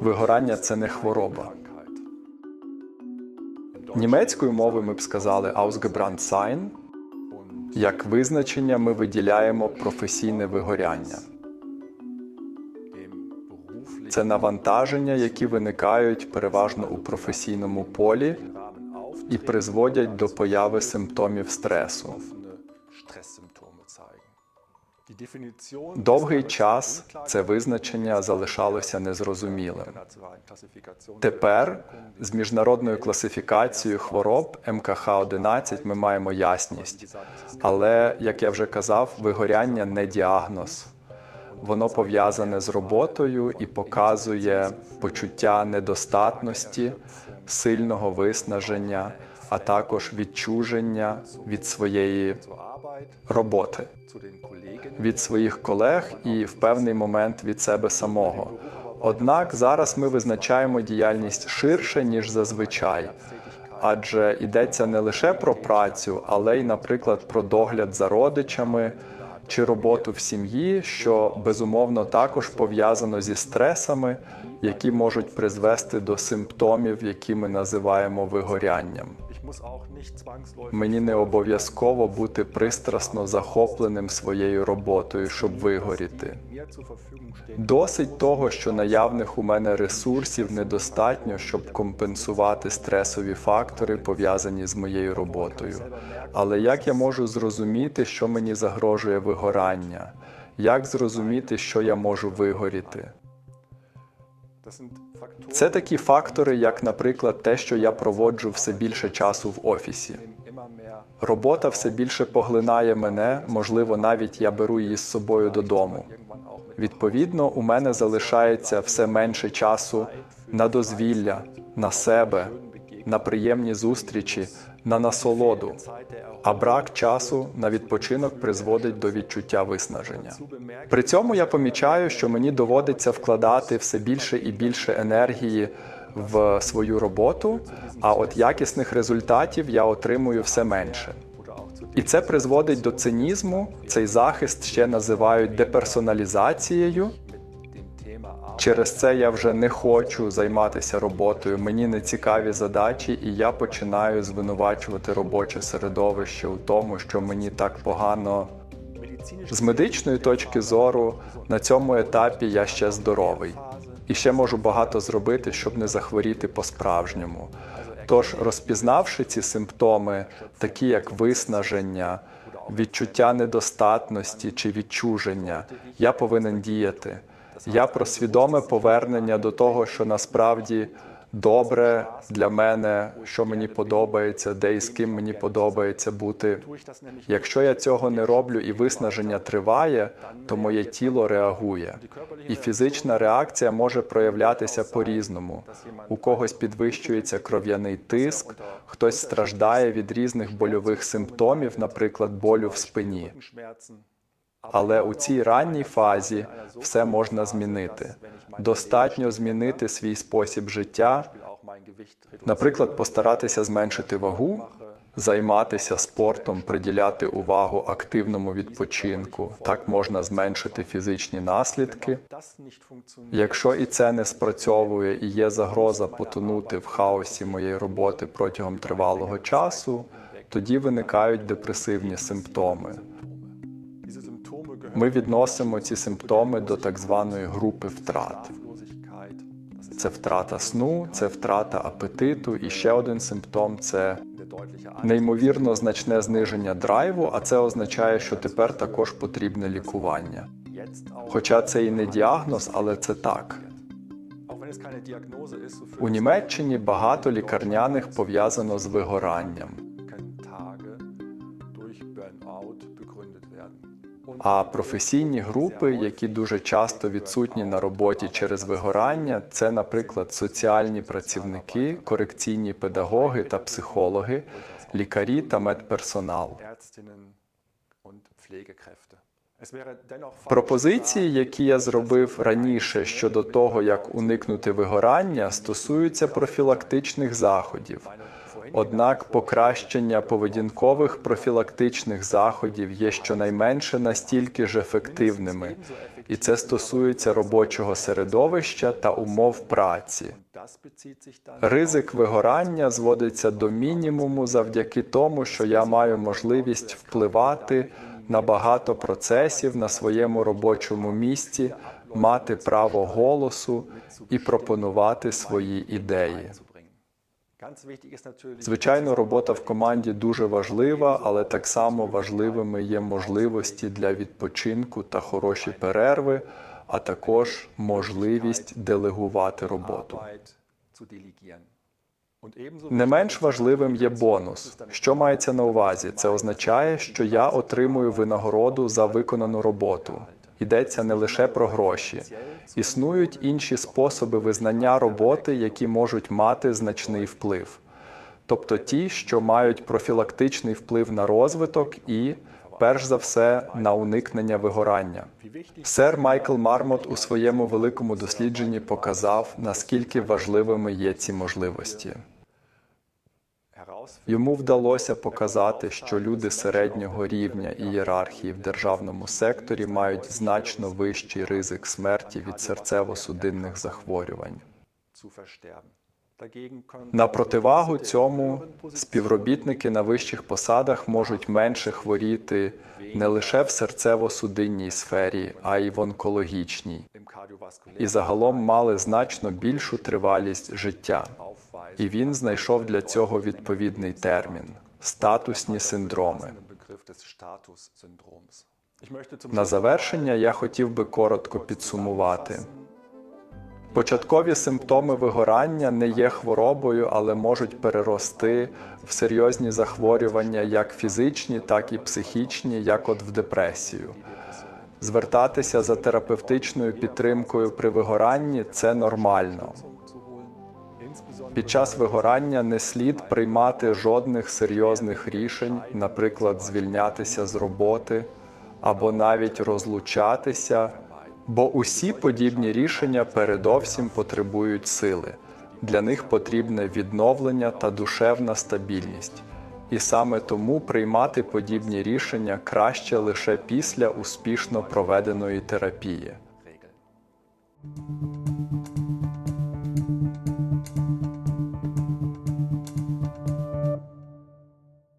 Вигорання це не хвороба. Німецькою мовою ми б сказали ausgebrannt sein. Як визначення ми виділяємо професійне вигоряння. Це навантаження, які виникають переважно у професійному полі і призводять до появи симптомів стресу. Довгий час це визначення залишалося незрозумілим. Тепер з міжнародною класифікацією хвороб МКХ-11 ми маємо ясність. Але, як я вже казав, вигоряння не діагноз. Воно пов'язане з роботою і показує почуття недостатності, сильного виснаження, а також відчуження від своєї роботи, від своїх колег і в певний момент від себе самого. Однак зараз ми визначаємо діяльність ширше, ніж зазвичай, адже йдеться не лише про працю, але й, наприклад, про догляд за родичами чи роботу в сім'ї, що безумовно також пов'язано зі стресами, які можуть призвести до симптомів, які ми називаємо вигорянням. Мені не обов'язково бути пристрасно захопленим своєю роботою, щоб вигоріти. Досить того, що наявних у мене ресурсів недостатньо, щоб компенсувати стресові фактори, пов'язані з моєю роботою. Але як я можу зрозуміти, що мені загрожує вигорання? Як зрозуміти, що я можу вигоріти? Це такі фактори, як, наприклад, те, що я проводжу все більше часу в офісі. Робота все більше поглинає мене, можливо, навіть я беру її з собою додому. Відповідно, у мене залишається все менше часу на дозвілля, на себе, на приємні зустрічі, на насолоду. А брак часу на відпочинок призводить до відчуття виснаження. При цьому я помічаю, що мені доводиться вкладати все більше і більше енергії в свою роботу, а от якісних результатів я отримую все менше. І це призводить до цинізму. Цей захист ще називають деперсоналізацією. Через це я вже не хочу займатися роботою. Мені не цікаві задачі, і я починаю звинувачувати робоче середовище у тому, що мені так погано. З медичної точки зору на цьому етапі я ще здоровий і ще можу багато зробити, щоб не захворіти по-справжньому. Тож, розпізнавши ці симптоми, такі як виснаження, відчуття недостатності чи відчуження, я повинен діяти. Я про свідоме повернення до того, що насправді добре для мене, що мені подобається, де і з ким мені подобається бути. Якщо я цього не роблю і виснаження триває, то моє тіло реагує. І фізична реакція може проявлятися по-різному. У когось підвищується кров'яний тиск, хтось страждає від різних больових симптомів, наприклад, болю в спині. Але у цій ранній фазі все можна змінити. Достатньо змінити свій спосіб життя, наприклад, постаратися зменшити вагу, займатися спортом, приділяти увагу активному відпочинку. Так можна зменшити фізичні наслідки. Якщо і це не спрацьовує і є загроза потонути в хаосі моєї роботи протягом тривалого часу, тоді виникають депресивні симптоми. Ми відносимо ці симптоми до так званої групи втрат. Це втрата сну, це втрата апетиту, і ще один симптом це неймовірно значне зниження драйву, а це означає, що тепер також потрібне лікування. Хоча це і не діагноз, але це так. У Німеччині багато лікарняних пов'язано з вигоранням. А професійні групи, які дуже часто відсутні на роботі через вигорання, це, наприклад, соціальні працівники, корекційні педагоги та психологи, лікарі та медперсонал. Пропозиції, які я зробив раніше щодо того, як уникнути вигорання, стосуються профілактичних заходів. Однак покращення поведінкових профілактичних заходів є щонайменше настільки ж ефективними, і це стосується робочого середовища та умов праці. Ризик вигорання зводиться до мінімуму завдяки тому, що я маю можливість впливати на багато процесів на своєму робочому місці, мати право голосу і пропонувати свої ідеї. Звичайно, робота в команді дуже важлива, але так само важливими є можливості для відпочинку та хороші перерви, а також можливість делегувати роботу. Не менш важливим є бонус. Що мається на увазі? Це означає, що я отримую винагороду за виконану роботу. Йдеться не лише про гроші. Існують інші способи визнання роботи, які можуть мати значний вплив, тобто ті, що мають профілактичний вплив на розвиток і, перш за все, на уникнення вигорання. Сер Майкл Мармот у своєму великому дослідженні показав, наскільки важливими є ці можливості. Йому вдалося показати, що люди середнього рівня ієрархії в державному секторі мають значно вищий ризик смерті від серцево-судинних захворювань. На противагу цьому співробітники на вищих посадах можуть менше хворіти не лише в серцево-судинній сфері, а й в онкологічній, і загалом мали значно більшу тривалість життя. І він знайшов для цього відповідний термін статусні синдроми. На завершення я хотів би коротко підсумувати. Початкові симптоми вигорання не є хворобою, але можуть перерости в серйозні захворювання як фізичні, так і психічні, як от в депресію. Звертатися за терапевтичною підтримкою при вигоранні це нормально. Під час вигорання не слід приймати жодних серйозних рішень, наприклад, звільнятися з роботи або навіть розлучатися, бо усі подібні рішення передовсім потребують сили. Для них потрібне відновлення та душевна стабільність. І саме тому приймати подібні рішення краще лише після успішно проведеної терапії.